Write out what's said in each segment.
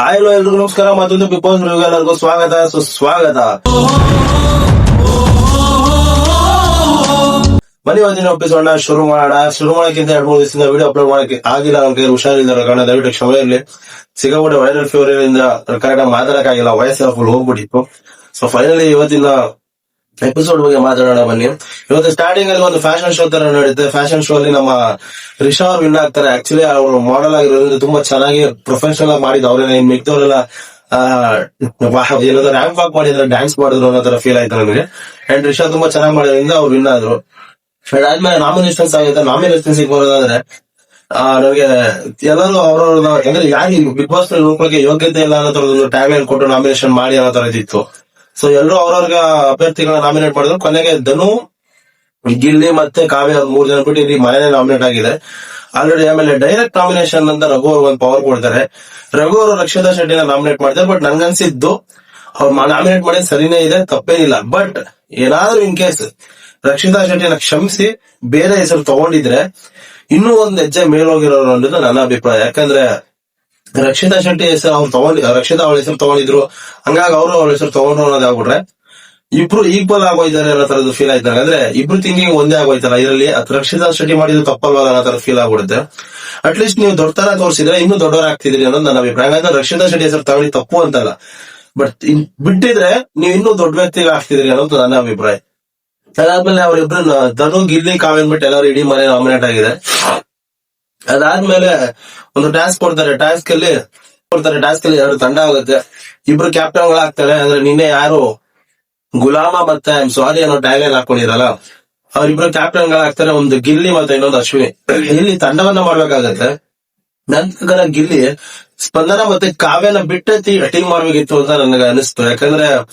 Hi hello ಎಲ್ರಿಗೂ ನಮಸ್ಕಾರ. ಮತ್ತೊಂದು ಬಿಗ್ ಬಾಸ್ ಎಲ್ಲರಿಗೂ ಸ್ವಾಗತ. ಸುಸ್ವಾಗತ ಬನ್ನಿ, ಒಂದಿನ ಒಪ್ಪಿಸೋಣ ಶುರು ಮಾಡ ಶುರು ಮಾಡೋಕ್ಕಿಂತ ಎರಡ್ ಮೂರು ದಿವಸದಿಂದ ವಿಡಿಯೋ ಅಪ್ಲೋಡ್ ಮಾಡಕ್ಕೆ ಆಗಿಲ್ಲ. ಕೈ ಹುಷಾರಿದ್ದಾರೆ ಕಾರಣ ದಯವಿಟ್ಟು ಕ್ಷಮೆ ಇರಲಿ. ಸಿಕ್ಕಾಪಟ್ಟೆ ವೈರಲ್ ಫೀವರ್ ಇಂದ ಕರೆಕ್ಟ್ ಮಾತಾಡಕ್ಕಾಗಿಲ್ಲ. ವಯಸ್ಸೆಲ್ಲ ಫುಲ್ ಹೋಗ್ಬಿಟ್ಟಿತ್ತು. ಸೊ ಫೈನಲಿ ಇವತ್ತಿನ ಎಪಿಸೋಡ್ ಬಗ್ಗೆ ಮಾತಾಡೋಣ ಬನ್ನಿ. ಇವತ್ತು ಸ್ಟಾರ್ಟಿಂಗ್ ಅಲ್ಲಿ ಒಂದು ಫ್ಯಾಷನ್ ಶೋ ತರ ನಡೆಯುತ್ತೆ ಫ್ಯಾಷನ್ ಶೋ ಅಲ್ಲಿ ನಮ್ಮ ರಿಷಾ ಅವ್ರು ವಿನ್ ಆಗ್ತಾರೆ. ಆಕ್ಚುಲಿ ಅವರು ಮಾಡೆಲ್ ಆಗಿರೋದ್ರಿಂದ ತುಂಬಾ ಚೆನ್ನಾಗಿ ಪ್ರೊಫೆಷನಲ್ ಆಗಿ ಮಾಡಿದ್ರು. ಅವ್ರೇನೆ ಇನ್ ಮಿಕ್ದವರೆಲ್ಲ ಏನಾದ್ರು ರ್ಯಾಂಪ್ ವಾಕ್ ಮಾಡಿದ್ರೆ ಡ್ಯಾನ್ಸ್ ಮಾಡಿದ್ರು ಅನ್ನೋ ತರ ಫೀಲ್ ಆಯ್ತು ನನಗೆ. ಅಂಡ್ ರಿಷಾ ತುಂಬಾ ಚೆನ್ನಾಗಿ ಮಾಡೋದ್ರಿಂದ ಅವ್ರು ವಿನ್ ಆದ್ರು. ಅದಾದ್ಮೇಲೆ ನಾಮಿನೇಷನ್ಸ್ ಆಗುತ್ತೆ. ನಾಮಿನೇಷನ್ಸ್ ಬರೋದಾದ್ರೆ ಆ, ನಮಗೆ ಎಲ್ಲರೂ ಅವ್ರವ್ರ ಅಂದ್ರೆ ಯಾರು ಬಿಗ್ ಬಾಸ್ ನೋಡ್ಕೊಳಕ್ಕೆ ಯೋಗ್ಯತೆ ಇಲ್ಲ ಅನ್ನೋ ತರದೊಂದು ಟ್ಯಾಗ್ ಕೊಟ್ಟು ನಾಮಿನೇಷನ್ ಮಾಡಿ ಅನ್ನೋ ತರ ಇದಿತ್ತು ಸೊ ಎಲ್ಲರೂ ಅವ್ರವ್ರ ಅಭ್ಯರ್ಥಿಗಳನ್ನ ನಾಮಿನೇಟ್ ಮಾಡಿದ್ರು. ಕೊನೆಗೆ ಧನು, ಗಿಲ್ಲಿ ಮತ್ತೆ ಕಾವ್ಯ ಮೂರ್ ಜನ ಬಿಟ್ಟು ಇಲ್ಲಿ ಮನೆನೇ ನಾಮಿನೇಟ್ ಆಗಿದೆ. ಆಲ್ರೆಡಿ ಆಮೇಲೆ ಡೈರೆಕ್ಟ್ ನಾಮಿನೇಷನ್ ಅಂತ ರಘು ಅವರು ಒಂದು ಪವರ್ ಕೊಡ್ತಾರೆ. ರಘು ಅವರು ರಕ್ಷಿತಾ ಶೆಟ್ಟಿನ ನಾಮಿನೇಟ್ ಮಾಡ್ತಾರೆ ಬಟ್ ನನ್ಗನ್ಸಿದ್ದು ಅವ್ರು ನಾಮಿನೇಟ್ ಮಾಡಿದ ಸರಿನೇ ಇದೆ, ತಪ್ಪೇನಿಲ್ಲ. ಬಟ್ ಏನಾದ್ರೂ ಇನ್ ಕೇಸ್ ರಕ್ಷಿತಾ ಶೆಟ್ಟಿನ ಕ್ಷಮಿಸಿ ಬೇರೆ ಹೆಸರು ತಗೊಂಡಿದ್ರೆ ಇನ್ನೂ ಒಂದ್ ಹೆಜ್ಜೆ ಮೇಲೋಗಿರೋರು ಅನ್ನೋದು ನನ್ನ ಅಭಿಪ್ರಾಯ. ಯಾಕಂದ್ರೆ ರಕ್ಷಿತಾ ಶೆಟ್ಟಿ ಹೆಸರು ಅವ್ರು ತಗೊಂಡಿ ರಕ್ಷಿತಾ ಅವಳ ಹೆಸರು ತಗೊಂಡಿದ್ರು. ಹಂಗಾಗಿ ಅವರು ಅವಳ ಹೆಸರು ತಗೊಂಡ್ರು ಅನ್ನೋದು ಆಗ್ಬಿಟ್ರೆ, ಇಬ್ರು ಈಕ್ವಲ್ ಆಗೋಯ್ತಾರೆ ಅನ್ನೋ ತರದ್ದು ಫೀಲ್ ಆಯ್ತಾರೆ ಅಂದ್ರೆ ಇಬ್ರು ಥಿಂಕಿಂಗ್ ಒಂದೇ ಆಗೋಯ್ತಲ್ಲ. ಇದರಲ್ಲಿ ರಕ್ಷಿತಾ ಶೆಟ್ಟಿ ಮಾಡಿದ್ರು ತಪ್ಪಲ್ವಲ್ಲ ಅನ್ನೋ ತರ ಫೀಲ್ ಆಗ್ಬಿಡುತ್ತೆ. ಅಟ್ಲೀಸ್ಟ್ ನೀವು ದೊಡ್ಡತರ ತೋರಿಸಿದ್ರೆ ಇನ್ನೂ ದೊಡ್ಡವರ ಆಗ್ತಿದ್ರಿ ಅನ್ನೋದು ನನ್ನ ಅಭಿಪ್ರಾಯ. ಹಾಗಾದ್ರೆ ರಕ್ಷಿತಾ ಶೆಟ್ಟಿ ಹೆಸರು ತಗೊಂಡಿ ತಪ್ಪು ಅಂತಲ್ಲ. ಬಟ್ ಬಿಟ್ಟಿದ್ರೆ ನೀವು ಇನ್ನೂ ದೊಡ್ಡ ವ್ಯಕ್ತಿಗೆ ಆಗ್ತಿದ್ರಿ ಅನ್ನೋದು ನನ್ನ ಅಭಿಪ್ರಾಯ. ಅದಾದ್ಮೇಲೆ ಅವರಿಬ್ರು ಧನು, ಗಿಲ್ಲಿ ಕಾವ್ಯನ್ ಬಿಟ್ಟು ಎಲ್ಲರೂ ಇಡೀ ಮನೆ ನಾಮಿನೇಟ್ ಆಗಿದೆ. ಅದಾದ್ಮೇಲೆ ಒಂದು ಟಾಸ್ಕ್ ಕೊಡ್ತಾರೆ. ಟಾಸ್ಕ್ ಅಲ್ಲಿ ಕೊಡ್ತಾರೆ. ಟಾಸ್ಕ್ ಅಲ್ಲಿ ಎರಡು ತಂಡ ಆಗುತ್ತೆ. ಇಬ್ರು ಕ್ಯಾಪ್ಟನ್ ಗಳಾಗ್ತಾರೆ ಅಂದ್ರೆ ನಿನ್ನೆ ಯಾರು? ಗುಲಾಮ ಮತ್ತೆ ಐಮ್ ಸಾರಿ ಅನ್ನೋ ಟ್ಯಾಗ್ ಹಾಕೊಂಡಿರಲ್ಲ. ಅವ್ರಿಬ್ರು ಕ್ಯಾಪ್ಟನ್ ಗಳಾಗ್ತಾರೆ ಒಂದು ಗಿಲ್ಲಿ ಮತ್ತೆ ಇನ್ನೊಂದು ಅಶ್ವಿನಿ. ಇಲ್ಲಿ ತಂಡವನ್ನ ಮಾಡ್ಬೇಕಾಗತ್ತೆ. ನಂತರ ಗಿಲ್ಲಿ ಸ್ಪಂದನ ಮತ್ತೆ ಕಾವ್ಯನ ಬಿಟ್ಟೆ ಟೀಮ್ ಮಾಡ್ಬೇಕಿತ್ತು ಅಂತ ನನಗೆ ಅನಿಸ್ತು. ಯಾಕಂದ್ರೆ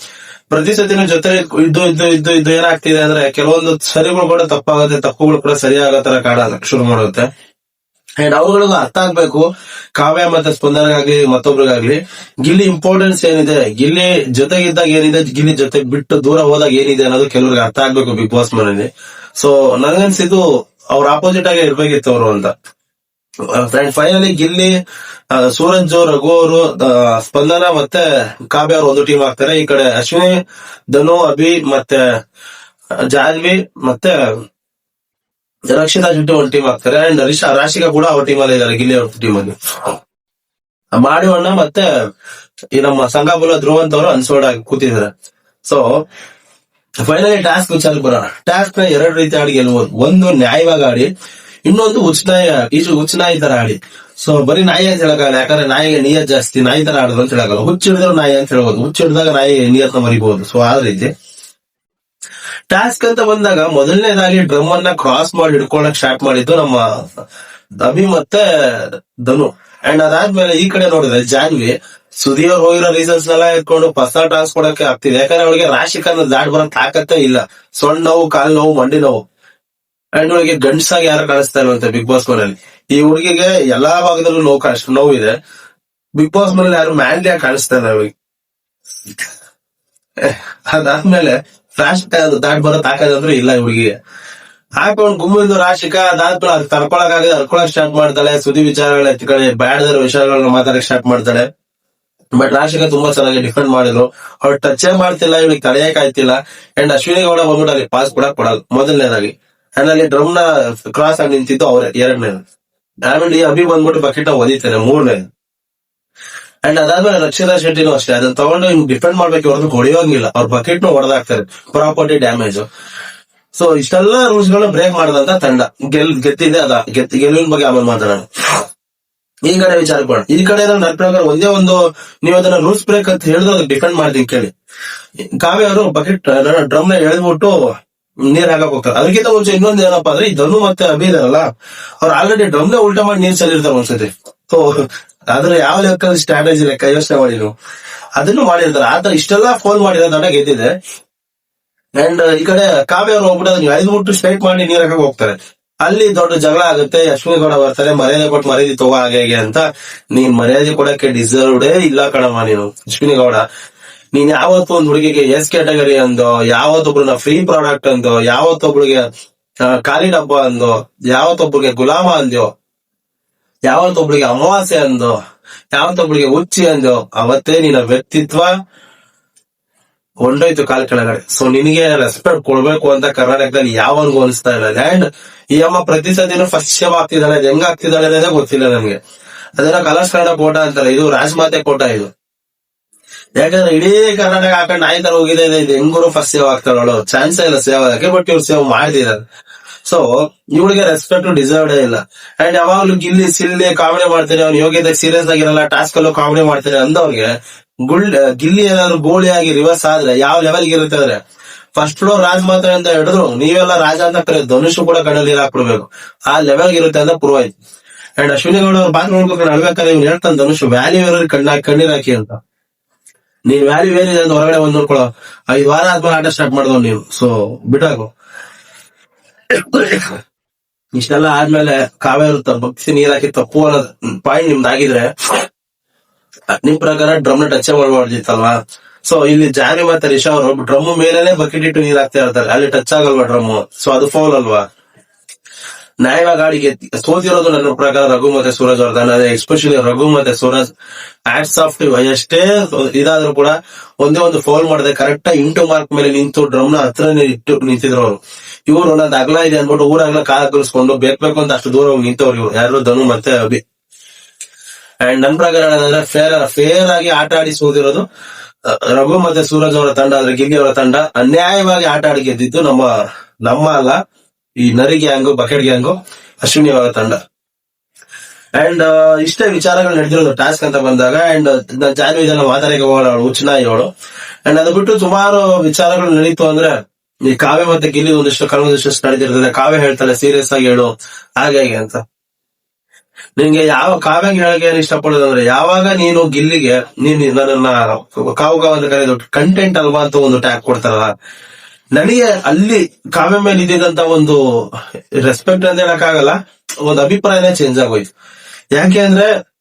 ಪ್ರತಿ ಸತಿನ ಜೊತೆ ಇದ್ದು ಇದ್ದು ಇದ್ದು ಇದ್ದು ಏನಾಗ್ತಿದೆ ಅಂದ್ರೆ ಕೆಲವೊಂದು ಸರಿಗಳು ಕೂಡ ತಪ್ಪಾಗುತ್ತೆ. ತಪ್ಪುಗಳು ಕೂಡ ಸರಿಯಾಗೋ ತರ ಕಾಡ ಶುರು ಮಾಡುತ್ತೆ. ಅಂಡ್ ಅವುಗಳಿಗೂ ಅರ್ಥ ಆಗ್ಬೇಕು. ಕಾವ್ಯ ಮತ್ತೆ ಸ್ಪಂದನಗಾಗ್ಲಿ ಮತ್ತೊಬ್ರಿಗಾಗ್ಲಿ ಗಿಲ್ಲಿ ಇಂಪಾರ್ಟೆನ್ಸ್ ಏನಿದೆ? ಗಿಲ್ಲಿ ಜೊತೆಗಿದ್ದಾಗ ಏನಿದೆ? ಗಿಲ್ಲಿ ಜೊತೆ ಬಿಟ್ಟು ದೂರ ಹೋದಾಗ ಏನಿದೆ ಅನ್ನೋದು ಕೆಲವ್ರಿಗೆ ಅರ್ಥ ಆಗ್ಬೇಕು ಬಿಗ್ ಬಾಸ್ ಮನೇಲಿ ಸೊ ನನಗನ್ಸಿದ್ದು ಅವ್ರ ಆಪೋಸಿಟ್ ಆಗಿ ಇರ್ಬೇಕಿತ್ತು ಅವರು ಅಂತ. ಫೈನಲಿ ಗಿಲ್ಲಿ ಸೂರಜ್, ರಘು ಅವರು ಸ್ಪಂದನ ಮತ್ತೆ ಕಾವ್ಯ ಅವರು ಒಂದು ಟೀಮ್ ಆಗ್ತಾರೆ. ಈ ಕಡೆ ಅಶ್ವಿನಿ, ಧನು, ಅಭಿ ಮತ್ತೆ ಜಾಹ್ವಿ ಮತ್ತೆ ರಕ್ಷಿತಾ ಜೊತೆ ಒಂದು ಟೀಮ್ ಆಗ್ತಾರೆ. ಅಂಡ್ ರಾಶಿಕಾ ಕೂಡ ಅವ್ರ ಟೀಮ್ ಅಲ್ಲಿ ಇದಾರೆ ಗಿಲ್ಲಿ ಅವ್ರ ಟೀಮ್ ಅಲ್ಲಿ. ಮಾಡಿವಣ್ಣ ಮತ್ತೆ ಈ ನಮ್ಮ ಸಂಘಾಪುರ ಧ್ರುವಂತ್ ಅವರು ಅನ್ಸೋರ್ಡ್ ಆಗಿ ಕೂತಿದ್ದಾರೆ. ಸೊ ಫೈನಲಿ ಟಾಸ್ಕ್ ವಿಚಾರಕ್ಕೆ ಬರೋಣ. ಟಾಸ್ಕ್ನ ಎರಡು ರೀತಿ ಆಡಿ ಗೆಲ್ಬಹುದು ಒಂದು ನ್ಯಾಯವಾಗಿ ಆಡಿ, ಇನ್ನೊಂದು ಉಚ್ಚನಾಯಿ ಈಜು ಉಚ್ಚನಾಯಿ ತರ ಆಡಿ. ಸೊ ಬರೀ ನಾಯಿ ಅಂತ ಹೇಳಕ್ಕಾಗಲ್ಲ, ಯಾಕಂದ್ರೆ ನಾಯಿಗೆ ನಿಯತ್ ಜಾಸ್ತಿ, ನಾಯಿ ತರ ಆಡೋದು ಅಂತ ಹೇಳಕ್ಕಾಗಲ್ಲ. ಹುಚ್ಚಿಡಿದ್ರು ನಾಯಿ ಅಂತ ಹೇಳ್ಬೋದು. ಹುಚ್ಚಿಡಿದಾಗ ನಾಯಿ ನಿಯತ್ನ ಮರಿಬಹುದು ಸೊ ಆ ರೀತಿ. ಟಾಸ್ಕ್ ಅಂತ ಬಂದಾಗ ಮೊದಲನೇದಾಗಿ ಡ್ರಮ್ ಅನ್ನ ಕ್ರಾಸ್ ಮಾಡಿ ಹಿಡ್ಕೊಳಕ್ ಸ್ಟಾರ್ಟ್ ಮಾಡಿದ್ದು ನಮ್ಮ ದಮಿ ಮತ್ತೆ ಧನು. ಅಂಡ್ ಅದಾದ್ಮೇಲೆ ಈ ಕಡೆ ನೋಡಿದ್ರೆ ಜಾನ್ವಿ ಸುದಿಯವ್ರು ಹೋಗಿರೋ ರೀಸನ್ಸ್ ನೆಲ್ಲ ಇಟ್ಕೊಂಡು ಹೊಸ ಟಾಸ್ಕ್ ಕೊಡಕ್ಕೆ ಆಗ್ತಿದೆ ಯಾಕಂದ್ರೆ ಅವಳಿಗೆ ರಾಶಿಕಂದ್ರೆ ದಾಟ್ ಬರೋ ತಾಕತ್ತೇ ಇಲ್ಲ. ಸೊಣ್ಣ ನೋವು, ಕಾಲ್ ನೋವು, ಮಂಡಿ ನೋವು. ಅಂಡ್ ಅವಳಿಗೆ ಗಂಡ್ಸಾಗಿ ಯಾರು ಕಾಣಿಸ್ತಾ ಇಲ್ವಂತೆ ಬಿಗ್ ಬಾಸ್ ಮನೇಲಿ ಈ ಹುಡುಗಿಗೆ ಎಲ್ಲಾ ಭಾಗದಲ್ಲೂ ನೋವು ಕಾಣಿಸ್ ಇದೆ. ಬಿಗ್ ಬಾಸ್ ಮನೇಲಿ ಯಾರು ಮ್ಯಾನ್ಲಿ ಆಗಿ ಕಾಣಿಸ್ತಾ ಇಲ್ಲ ಅದಾದ್ಮೇಲೆ ರಾಶಿಕ ದಾಟ್ ಬರೋ ತಾಕತ್ತಂದ್ರೂ ಇಲ್ಲ ಹುಡುಗಿಗೆ ಹಾಕೊಂಡ್ ಗುಮ್ಮಿಂದು ರಾಶಿಕ ಅದಾದ್ಮೇಲೆ ಅದ್ ತರ್ಕೊಳಕ್ ಆಗದೆ ಹರ್ಕೊಳಕ್ ಸ್ಟಾರ್ಟ್ ಮಾಡ್ತಾಳೆ. ಸುದ್ದಿ ವಿಚಾರಗಳ ಎತ್ಕೊಳ್ಳಿ ಬ್ಯಾಡದಿರೋ ವಿಷಯಗಳನ್ನ ಮಾತಾಡಕ್ ಸ್ಟಾರ್ಟ್ ಮಾಡ್ತಾಳೆ. ಬಟ್ ರಾಶಿಕ ತುಂಬಾ ಚೆನ್ನಾಗಿ ಡಿಫೆಂಡ್ ಮಾಡಿದ್ರು. ಅವ್ರು ಟಚ್ ಮಾಡ್ತಿಲ್ಲ, ಇವಳಿಗೆ ತಡೆಯಕ್ ಆಯ್ತಿಲ್ಲ. ಅಂಡ್ ಅಶ್ವಿನಿ ಗೌಡ ಬಂದ್ಬಿಟ್ಟು ಅಲ್ಲಿ ಪಾಸ್ ಕೂಡ ಕೊಡಲ್ಲ, ಮೊದಲನೇದಾಗಿ. ಅಂಡ್ ಅಲ್ಲಿ ಡ್ರಮ್ನ ಕ್ರಾಸ್ ಆಗಿ ನಿಂತಿದ್ದು ಅವ್ರೆ ಎರಡನೇದು ಈ ಅಭಿ ಬಂದ್ಬಿಟ್ಟು ಬಕೆಟ್ ಒದಿತಾರೆ ಮೂರನೇದು ಅಂಡ್ ಅದಾದ್ಮೇಲೆ ರಕ್ಷಿತಾ ಶೆಟ್ಟಿನೂ ಅಷ್ಟೇ. ಅದನ್ನ ತಗೊಂಡು ಹಿಂಗ್ ಡಿಫೆಂಡ್ ಮಾಡ್ಬೇಕು ಹೊರತು ಹೊಡೆಯೋಂಗಿಲ್ಲ ಅವ್ರ ಬಕೆಟ್ ನು ಹೊಡೆದಾಕ್ತಾರೆ. ಪ್ರಾಪರ್ಟಿ ಡ್ಯಾಮೇಜ್ ಸೊ ಇಷ್ಟೆಲ್ಲ ರೂಲ್ಸ್ ಗಳನ್ನ ಬ್ರೇಕ್ ಮಾಡದಂತ ತಂಡ. ಗೆಲ್, ಗೆದ್ದಿದೆ ಅದ. ಗೆತ್ ಗೆಲುವಿನ ಬಗ್ಗೆ ಆಮೇಲೆ ಮಾತಾಡೋಣ. ಈ ಕಡೆ ವಿಚಾರ ಕೊಡ ಈ ಕಡೆ ನನ್ನ ಪ್ರಕಾರ ಒಂದೇ ಒಂದು ನೀವು ಅದನ್ನ ರೂಲ್ಸ್ ಬ್ರೇಕ್ ಅಂತ ಹೇಳಿದ್ರೆ ಅದಕ್ಕೆ ಡಿಫೆಂಡ್ ಮಾಡ್ತೀನಿ ಕೇಳಿ. ಕಾವ್ಯ ಅವರು ಬಕೆಟ್ ಡ್ರಮ್ನ ಎಳೆದ್ಬಿಟ್ಟು ನೀರ್ ಹಾಕಕ್ ಹೋಗ್ತಾರೆ. ಅದಕ್ಕಿಂತ ಮುಂಚೆ ಇನ್ನೊಂದ್ ಏನಪ್ಪಾ ಅಂದ್ರೆ ಈ ಧನು ಮತ್ತೆ ಅಭಿ ಇದಾರಲ್ಲ ಅವ್ರು ಆಲ್ರೆಡಿ ಡ್ರಮ್ನ ಉಲ್ಟಾ ಮಾಡಿ ನೀರ್ ಚೆಲ್ಲಿರ್ತಾರೆ ಒಂದ್ಸತಿ. ಸೊ ಅದ್ರ ಯಾವ ಲೆಕ್ಕ ಸ್ಟ್ರಾಟಜಿ ಲೆಕ್ಕ? ಯೋಚನೆ ಮಾಡಿ ನೀವು. ಅದನ್ನು ಮಾಡಿರ್ತಾರೆ. ಆತರ ಇಷ್ಟೆಲ್ಲಾ ಫೋನ್ ಮಾಡಿರೋ ತಂಡ ಗೆದ್ದಿದೆ. ಅಂಡ್ ಈ ಕಡೆ ಕಾವ್ಯ ಅವ್ರು ಹೋಗ್ಬಿಟ್ಟು ಅದನ್ನ ಮುಟ್ಟು ಸ್ಟ್ರೈಟ್ ಮಾಡಿ ನೀರ್ ಹಾಕಕ್ ಹೋಗ್ತಾರೆ. ಅಲ್ಲಿ ದೊಡ್ಡ ಜಗಳ ಆಗುತ್ತೆ. ಅಶ್ವಿನಿ ಗೌಡ ಬರ್ತಾರೆ, ಮರ್ಯಾದೆ ಕೊಟ್ಟು ಮರ್ಯಾದಿ ತಗೋ ಹಾಗೆ ಹೇಗೆ ಅಂತ. ನೀನ್ ಮರ್ಯಾದೆ ಕೊಡಕ್ಕೆ ಡಿಸರ್ವ್ಡೇ ಇಲ್ಲ ಕಣಮ್ಮ ನೀನು, ಅಶ್ವಿನಿ ಗೌಡ. ನೀನ್ ಯಾವತ್ತು ಒಂದ್ ಹುಡುಗಿಗೆ ಎಸ್ ಕ್ಯಾಟಗರಿ ಅಂದೋ, ಯಾವತ್ತೊಬ್ರನ್ನ ಫ್ರೀ ಪ್ರಾಡಕ್ಟ್ ಅಂದೋ ಯಾವತ್ತೊಬ್ಳಿಗೆ ಕಾಲಿಡಬ್ಬ ಅಂದೋ, ಯಾವತ್ತೊಬ್ರಿಗೆ ಗುಲಾಮ ಅಂದ್ಯೋ ಯಾವತ್ತೊಬ್ಳಿಗೆ ಅಮಾವಾಸ್ಯೆ ಅಂದೋ ಯಾವತ್ತೊಬ್ಳಿಗೆ ಹುಚ್ಚಿ ಅಂದೋ, ಅವತ್ತೇ ನಿನ್ನ ವ್ಯಕ್ತಿತ್ವ ಒಂಡೋಯ್ತು ಕಾಲ್ ಕೆಳಗಡೆ. ಸೊ ನಿನಗೆ ರೆಸ್ಪೆಕ್ಟ್ ಕೊಡ್ಬೇಕು ಅಂತ ಕರ್ನಾಟಕದಲ್ಲಿ ಯಾವನ್ಗೂ ಅನಿಸ್ತಾ ಇಲ್ಲ. ಅಂಡ್ ಈ ಅಮ್ಮ ಪ್ರತಿ ಸತಿನೂ ಫಸ್ಟ್ ಶೇವ್ ಆಗ್ತಿದ್ದಾಳೆ ಹೆಂಗ್ ಆಗ್ತಿದ್ದಾಳೆ ಅನ್ನೋದೇ ಗೊತ್ತಿಲ್ಲ ನನ್ಗೆ. ಅದನ್ನ ಕಲರ್ಸ್ ಕನ್ನಡ ಕೋಟ ಅಂತಾರೆ, ಇದು ರಾಜಮಾತೆ ಕೋಟ ಇದು. ಯಾಕಂದ್ರೆ ಇಡೀ ಕರ್ನಾಟಕ ಹಾಕೊಂಡು ನಾಯಿ ತರ ಹೋಗಿದೆ, ಇದು ಹೆಂಗೂ ಫಸ್ಟ್ ಸೇವ್ ಚಾನ್ಸೇ ಇಲ್ಲ ಸೇವ್ ಆಗಕ್ಕೆ ಬಟ್ ಇವ್ರು ಸೇವ್ ಮಾಡ್ತಿದ್ದಾರೆ. ಸೊ ಇವಳಿಗೆ ರೆಸ್ಪೆಕ್ಟ್ ಡಿಸರ್ವ್ ಇಲ್ಲ. ಅಂಡ್ ಯಾವಾಗ್ಲೂ ಗಿಲ್ಲಿ ಸಿಲ್ಲಿ ಕಾಮಿಡಿ ಮಾಡ್ತಾರೆ. ಅವ್ನು ಯೋಗ್ಯತೆ ಸೀರಿಯಸ್ ಆಗಿರಲ್ಲ ಟಾಸ್ಕ್ ಅಲ್ಲೂ ಕಾಮಿಡಿ ಮಾಡ್ತಾರೆ ಅಂದವ್ರಿಗೆ ಗುಳ್ ಗಿಲ್ಲಿ ಏನಾದ್ರು ಗೋಳಿ ಆಗಿ ರಿವರ್ಸ್ ಆದ್ರೆ ಯಾವ ಲೆವೆಲ್ ಇರುತ್ತೆ ಅಂದ್ರೆ ಫಸ್ಟ್ ಫ್ಲೋರ್ ರಾಜ್ ಮಾತ್ರ ಅಂತ ಹಿಡಿದ್ರು ನೀವೆಲ್ಲ ರಾಜ ಅಂತ ಕರೆ ಧನುಷ್ ಕೂಡ ಕಣ್ಣಲ್ಲಿ ಹಾಕ್ಬಿಡ್ಬೇಕು. ಆ ಲೆವೆಲ್ ಇರುತ್ತೆ ಅಂತ ಪ್ರೂವ್ ಆಯ್ತು. ಅಂಡ್ ಅಶ್ವಿನಿ ಗೌಡ ಅವ್ರ ಬಾತ್ ನೋಡ್ಕೊಂಡು ಅಳ್ಬೇಕಾದ್ರೆ ಇವ್ನು ಹೇಳ್ತಾನೆ, ಧನುಷ್ ವ್ಯಾಲ್ಯೂ ಇರೋರು ಕಣ್ಣ, ಕಣ್ಣೀರ್ ಹಾಕಿ ಅಂತ. ನೀನ್ ವ್ಯಾಲ್ಯೂ ಏನಿದೆ ಅಂತ ಹೊರಗಡೆ ಬಂದ್ ನೋಡ್ಕೊಳ್ಳೋ ಐದ್ ವಾರ ಆದ್ಮೇಲೆ ಆಟ ಸ್ಟಾರ್ಟ್ ಮಾಡಿದವ್ ನೀವು ಸೊ ಬಿಟ್ಟಾಗು ಇಷ್ಟೆಲ್ಲ ಆದ್ಮೇಲೆ ಕಾವೇರಿ ಭಕ್ತಿ ನೀರ್ ಹಾಕಿ ತಪ್ಪು ಅನ್ನೋದು ಪಾಯಿಂಟ್ ನಿಮ್ದಾಗಿದ್ರೆ, ನಿಮ್ ಪ್ರಕಾರ ಡ್ರಮ್ನ ಟಚ್ ಮಾಡ್ಬಾರ್ದಿತ್ತಲ್ವಾ? ಸೊ ಇಲ್ಲಿ ಜಾನಿ ಮತ್ತೆ ರಿಷಾ ಅವರು, ಡ್ರಮ್ ಮೇಲೆನೆ ಬಕೆಟ್ ಇಟ್ಟು ನೀರ್ ಹಾಕ್ತಾ ಇರ್ತಾರೆ. ಅಲ್ಲಿ ಟಚ್ ಆಗಲ್ವಾ ಡ್ರಮ್ ಸೊ ಅದು ಫೌಲ್ ಅಲ್ವಾ? ನ್ಯಾಯವಾಗಿ ಗಾಡಿಗೆ ಸೋತಿರೋದು ನನ್ನ ಪ್ರಕಾರ ರಘು ಮತ್ತೆ ಸೂರಜ್ ಅವ್ರದ್ದು ಅದೇ ಎಸ್ಪೆಷಲಿ ರಘು ಮತ್ತೆ ಸೂರಜ್ ಆಟ್ ಸಾಫ್ಟ್ ಎಷ್ಟೇ ಇದಾದ್ರೂ ಕೂಡ ಒಂದೇ ಒಂದು ಫೌಲ್ ಮಾಡದೆ ಕರೆಕ್ಟ್ ಇಂಟು ಮಾರ್ಕ್ ಮೇಲೆ ನಿಂತು ಡ್ರಮ್ನ ಹತ್ರ ಇಟ್ಟು ನಿಂತಿದ್ರು ಅವರು. ಇವರು ನಂದು ಅಗಲ ಇದೆ ಅನ್ಬಿಟ್ಟು ಊರಾಗ್ಲ ಕಾಲ ಕಲಿಸ್ಕೊಂಡು ಬೇಕು ಬೇಕು ಅಂತ ಅಷ್ಟು ದೂರ ಹೋಗಿ ನಿಂತವ್ರು ಇವ್ರು. ಯಾರು ಧನು ಮತ್ತೆ ಅಭಿ. ಅಂಡ್ ನನ್ ಪ್ರಕಾರ ಏನಂದ್ರೆ ಫೇರ್ ಫೇರ್ ಆಗಿ ಆಟ ಆಡಿ ಸೋತಿರೋದು ರಘು ಮತ್ತೆ ಸೂರಜ್ ಅವರ ತಂಡ ಅಂದ್ರೆ ಗಿಲ್ಲಿ ಅವರ ತಂಡ ಅನ್ಯಾಯವಾಗಿ ಆಟ ಆಡಿ ಗೆದ್ದಿದ್ದು ನಮ್ಮ ನಮ್ಮ ಅಲ್ಲ, ಈ ನರಿ ಗ್ಯಾಂಗು, ಬಕೆಟ್ ಗ್ಯಾಂಗು, ಅಶ್ವಿನಿ ಅವರ ತಂಡ. ಅಂಡ್ ಇಷ್ಟೇ ವಿಚಾರಗಳು ನಡೆದಿರೋದು ಟಾಸ್ಕ್ ಅಂತ ಬಂದಾಗ ಅಂಡ್ ಜಾನ್ವಿ ಇದೆಲ್ಲ ಮಾತಾಡಕ್ಕೆ ಹೋಗೋಣ ಅವಳು ಹುಚ್ಚನಾಯಿ ಅವಳು ಅಂಡ್ ಅದು ಬಿಟ್ಟು ಸುಮಾರು ವಿಚಾರಗಳು ನಡೀತು ಅಂದ್ರೆ ಈ ಕಾವ್ಯ ಮತ್ತೆ ಗಿಲ್ಲಿ ಒಂದಿಷ್ಟು ಕಳೆದಿಷ್ಟು ನಡೆದಿರ್ತದೆ. ಕಾವ್ಯ ಹೇಳ್ತಾಳೆ, ಸೀರಿಯಸ್ ಆಗಿ ಹೇಳು. ಹಾಗೆ ಹಾಗೆ ಅಂತ. ನಿಂಗೆ ಯಾವ ಕಾವ್ಯ ಹೇಳಕ್ಕೆ ಏನ್ ಇಷ್ಟಪಡೋದು ಅಂದ್ರೆ ಯಾವಾಗ ನೀನು ಗಿಲ್ಲಿಗೆ, ನೀನ್ ನನ್ನ ಕಾವು ಕಾವ್ ಅಂತ ಕಂಟೆಂಟ್ ಅಲ್ವಾ ಅಂತ ಒಂದು ಟ್ಯಾಗ್ ಕೊಡ್ತಾರಲ್ಲ ನನಗೆ ಅಲ್ಲಿ ಕಾವ್ಯ ಮೇಲೆ ಇದ್ದಿದ್ದಂತ ಒಂದು ರೆಸ್ಪೆಕ್ಟ್ ಅಂತ ಹೇಳಕ್ಕಾಗಲ್ಲ, ಒಂದು ಅಭಿಪ್ರಾಯನೇ ಚೇಂಜ್ ಆಗೋಯ್ತು. ಯಾಕೆ ಅಂದ್ರೆ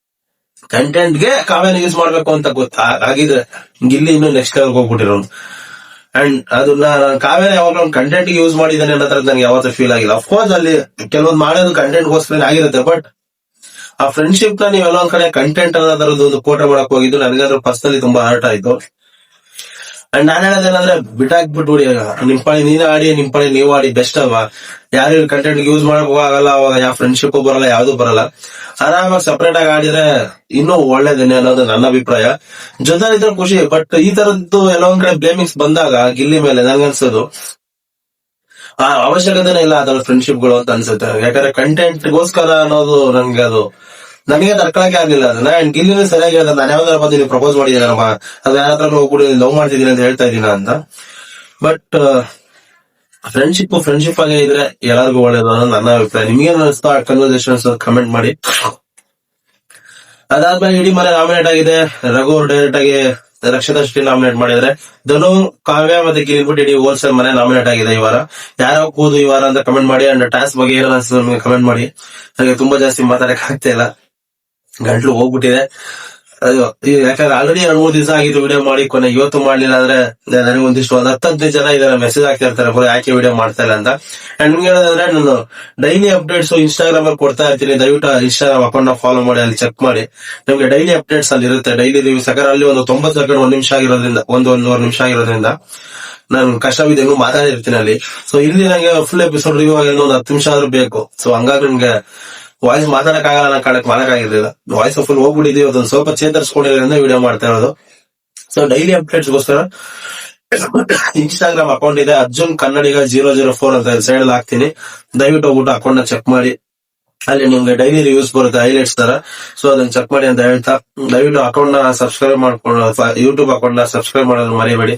ಕಂಟೆಂಟ್ಗೆ ಕಾವ್ಯನ ಯೂಸ್ ಮಾಡ್ಬೇಕು ಅಂತ ಗೊತ್ತಾ? ಹಾಗಿದ್ರೆ, ಗಿಲ್ಲಿ ಇನ್ನು ನೆಕ್ಸ್ಟ್ ಲೆವೆಲ್ ಹೋಗ್ಬಿಟ್ಟಿರೋನು. ಅಂಡ್ ಅದನ್ನ ಕಾವೇರಿ ಯಾವಾಗ ಕಂಟೆಂಟ್ ಯೂಸ್ ಮಾಡಿದ್ದಾನೆ ಅನ್ನೋ ತರ ನನಗೆ ಯಾವತ್ತೂ ಫೀಲ್ ಆಗಿಲ್ಲ. ಅಫ್ಕೋರ್ಸ್ ಅಲ್ಲಿ ಕೆಲವೊಂದು ಮಾಡೋದು ಕಂಟೆಂಟ್ ಗೋಸ್ಕರ ಆಗಿರುತ್ತೆ ಬಟ್ ಆ ಫ್ರೆಂಡ್ಶಿಪ್ನ ನೀವೆಲ್ಲ ಒಂದ್ ಕಡೆ ಕಂಟೆಂಟ್ ಅನ್ನೋದ್ರದ್ದು ಒಂದು ಕೋಟ ಮಾಡಕ್ ಹೋಗಿದ್ದು ನನಗಾದ್ರೂ ಪರ್ಸನಲಿ ತುಂಬಾ ಹರ್ಟ್ ಆಯ್ತು. ಅಂಡ್ ನಾನ್ ಹೇಳೋದೇನಂದ್ರೆ ಬಿಟ್ಟಾಕ್ಬಿಟ್ಬಿಡಿ ನಿಮ್ ಪಾಳಿ ನೀನ್ ಆಡಿ, ನಿಮ್ ಪಾಳಿ ನೀವು ಆಡಿ ಬೆಸ್ಟ್ ಅಲ್ವಾ? ಯಾರು ಕಂಟೆಂಟ್ ಯೂಸ್ ಮಾಡಕ್ ಹೋಗಲ್ಲ ಅವಾಗ ಯಾವ ಫ್ರೆಂಡ್ಶಿಪ್ ಬರಲ್ಲ, ಯಾವ್ದು ಬರಲ್ಲ. ಆರಾಮಾಗಿ ಸಪರೇಟ್ ಆಗಿ ಆಡಿದ್ರೆ ಇನ್ನೂ ಒಳ್ಳೇದೇನೆ ಅನ್ನೋದು ನನ್ನ ಅಭಿಪ್ರಾಯ. ಜೊತೆ ಇದ್ರೆ ಖುಷಿ ಬಟ್ ಈ ತರದ್ದು ಎಲ್ಲೋ ಒಂದ್ ಕಡೆ ಬ್ಲೇಮಿಂಗ್ಸ್ ಬಂದಾಗ ಗಿಲ್ಲಿ ಮೇಲೆ ನಂಗನ್ಸೋದು ಆ ಅವಶ್ಯಕತೆನೇ ಇಲ್ಲ ಅದರ ಫ್ರೆಂಡ್ಶಿಪ್ಗಳು ಅಂತ ಅನ್ಸುತ್ತೆ. ಯಾಕಂದ್ರೆ ಕಂಟೆಂಟ್ ಗೋಸ್ಕರ ಅನ್ನೋದು ನಂಗೆ ಅದು ನನಗೆ ತಡ್ಕೊಳಕ್ಕೆ ಆಗಿಲ್ಲ ಅದನ್ನ ಅಂಡ್ ಇಲ್ಲಿ ಸರಿಯಾಗಿ ಹೇಳ್ದ. ನಾನು ಯಾವ್ದಾರ ಬಂದು ನೀವು ಪ್ರಪೋಸ್ ಮಾಡಿದ್ದೀನಿ ನಮ್ಮ ಅದು ಹತ್ರ ಹೋಗ್ಬಿಡಿ ಲವ್ ಮಾಡ್ತಿದ್ದೀನಿ ಅಂತ ಹೇಳ್ತಾ ಇದ್ದೀನ ಅಂತ. ಬಟ್ ಫ್ರೆಂಡ್ಶಿಪ್ ಫ್ರೆಂಡ್ಶಿಪ್ ಆಗೇ ಇದ್ರೆ ಎಲ್ಲರಿಗೂ ಒಳ್ಳೇದು ಅನ್ನೋದು ನನ್ನ ಅಭಿಪ್ರಾಯ. ನಿಮ್ಗೆ ಅನಿಸ್ತಾ ಕನ್ವರ್ಸೇಷನ್ಸ್ ಕಮೆಂಟ್ ಮಾಡಿ. ಅದಾದ್ಮೇಲೆ ಇಡೀ ಮನೆ ನಾಮಿನೇಟ್ ಆಗಿದೆ. ರಘು ಡೈರೆಕ್ಟ್ ಆಗಿ ರಕ್ಷಿತಾ ಶೆಟ್ಟಿ ನಾಮಿನೇಟ್ ಮಾಡಿದ್ರೆ ಧನು, ಕಾವ್ಯ ಮತ್ತೆ ಗಿರಿಬಿಟ್ಟು ಇಡೀ ಹೋಲ್ಸೇಲ್ ಮನೆ ನಾಮಿನೇಟ್ ಆಗಿದೆ ಈ ವಾರ. ಯಾರ್ಯಾವ ಕೂದು ಈ ವಾರ ಅಂತ ಕಮೆಂಟ್ ಮಾಡಿ ಅಂಡ್ ಟಾಸ್ಕ್ ಬಗ್ಗೆ ಏನೋ ಅನ್ಸುತ್ತೆ ಕಮೆಂಟ್ ಮಾಡಿ. ನನಗೆ ತುಂಬಾ ಜಾಸ್ತಿ ಮಾತಾಡಕ್ ಆಗ್ತಾ ಇಲ್ಲ. ಗಂಟ್ಲು ಹೋಗ್ಬಿಟ್ಟಿದೆ. ಯಾಕಂದ್ರೆ ಆಲ್ರೆಡಿ ಎರಡ್ ಮೂರ್ ದಿವಸ ಆಗಿದ್ದು ವಿಡಿಯೋ ಮಾಡಿ, ಕೊನೆ ಇವತ್ತು ಮಾಡ್ಲಿಲ್ಲ ಅಂದ್ರೆ ನನಗೆ ಒಂದಿಷ್ಟು ಒಂದ್ ಹತ್ತು ಹದಿನೈದು ಜನ ಇದರ ಮೆಸೇಜ್ ಹಾಕ್ತಿರ್ತಾರೆ ಇರ್ತಾರೆ ಬರೋ ಯಾಕೆ ವಿಡಿಯೋ ಮಾಡ್ತಾ ಇಲ್ಲ ಅಂತ. ಅಂಡ್ ನಿಮ್ಗೆ ಹೇಳೋದಂದ್ರೆ, ನಾನು ಡೈಲಿ ಅಪ್ಡೇಟ್ಸ್ ಇನ್ಸ್ಟಾಗ್ರಾಮ್ ಅಲ್ಲಿ ಕೊಡ್ತಾ ಇರ್ತೀನಿ. ದಯವಿಟ್ಟು ಇನ್ಸ್ಟಾಗ್ರಾಮ್ ಅಕೌಂಟ್ ಫಾಲೋ ಮಾಡಿ, ಅಲ್ಲಿ ಚೆಕ್ ಮಾಡಿ. ನಿಮ್ಗೆ ಡೈಲಿ ಅಪ್ಡೇಟ್ಸ್ ಅಲ್ಲಿ ಇರುತ್ತೆ. ಡೈಲಿ ನೀವು ಯಾಕಂದ್ರೆ ಅಲ್ಲಿ ಒಂದು ತೊಂಬತ್ತು ಸೆಕೆಂಡ್ ಒಂದ್ ನಿಮಿಷ ಆಗಿರೋದ್ರಿಂದ, ಒಂದು ಒಂದೂವರೆ ನಿಮಿಷ ಆಗಿರೋದ್ರಿಂದ ನಾನು ಕಷ್ಟವಿದೆ ಮಾತಾಡಿರ್ತೀನಿ ಅಲ್ಲಿ. ಸೊ ಇಲ್ಲಿ ನಂಗೆ ಫುಲ್ ಎಪಿಸೋಡ್ ರಿವ್ಯೂ ಆಗಿ ಒಂದು ಹತ್ತು ನಿಮಿಷ ಆದ್ರೂ ಬೇಕು. ಸೊ ಹಂಗಾಗಿ ನಿಮ್ಗೆ ವಾಯ್ಸ್ ಮಾತಾಡಕ್ ಆಗಲ್ಲ ನನ್ನ ಕಾಲಕ್ಕೆ ಮಾಡಕ್ಕಾಗಿರ್ಲಿಲ್ಲ ವಾಯ್ಸ್ ಫುಲ್ ಹೋಗ್ಬಿಟ್ಟಿದೀವಿ ಅದೊಂದು ಸ್ವಲ್ಪ ಚೇತರಿಸ್ಕೊಂಡಿರೋದ್ರಿಂದ ವಿಡಿಯೋ ಮಾಡ್ತಾ ಇರೋದು. ಸೊ ಡೈಲಿ ಅಪ್ಡೇಟ್ಸ್ ಗೋಸ್ಕರ ಇನ್ಸ್ಟಾಗ್ರಾಮ್ ಅಕೌಂಟ್ ಇದೆ. Arjun Kannadiga zero zero four ಅಂತ ಸೈಡ್ ಅಲ್ಲಿ ಹಾಕ್ತೀನಿ. ದಯವಿಟ್ಟು ಹೋಗ್ಬಿಟ್ಟು ಅಕೌಂಟ್ನ ಚೆಕ್ ಮಾಡಿ. ಅಲ್ಲಿ ನಿಮ್ಗೆ ಡೈಲಿ ರಿವ್ಯೂಸ್ ಬರುತ್ತೆ ಹೈಲೈಟ್ಸ್ ತರ. ಸೊ ಅದನ್ನ ಚೆಕ್ ಮಾಡಿ ಅಂತ ಹೇಳ್ತಾ. ದಯವಿಟ್ಟು ಅಕೌಂಟ್ನ ಸಬ್ಸ್ಕ್ರೈಬ್ ಮಾಡ್ಕೊಂಡು ಯೂಟ್ಯೂಬ್ ಅಕೌಂಟ್ನ ಸಬ್ಸ್ಕ್ರೈಬ್ ಮಾಡೋದು ಮರಿಬೇಡಿ.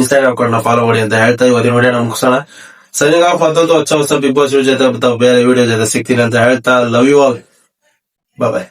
ಇನ್ಸ್ಟಾಗ್ರಾಮ್ ಅಕೌಂಟ್ನ ಫಾಲೋ ಮಾಡಿ ಅಂತ ಹೇಳ್ತಾ. ಇವತ್ತಿನ ವಿಡಿಯೋ ಮುಗಿಸೋಣ. ಸರಿಗ ಮತ್ತೊಂದು ಹೊಸ ಹೊಸ ಬಿಗ್ ಬಾಸ್ ಜೊತೆ ಬೇರೆ ವಿಡಿಯೋ ಜೊತೆ ಸಿಗ್ತೀನಿ ಅಂತ ಹೇಳ್ತಾ ಲವ್ ಯು ಆಲ್ ಬಾಯ್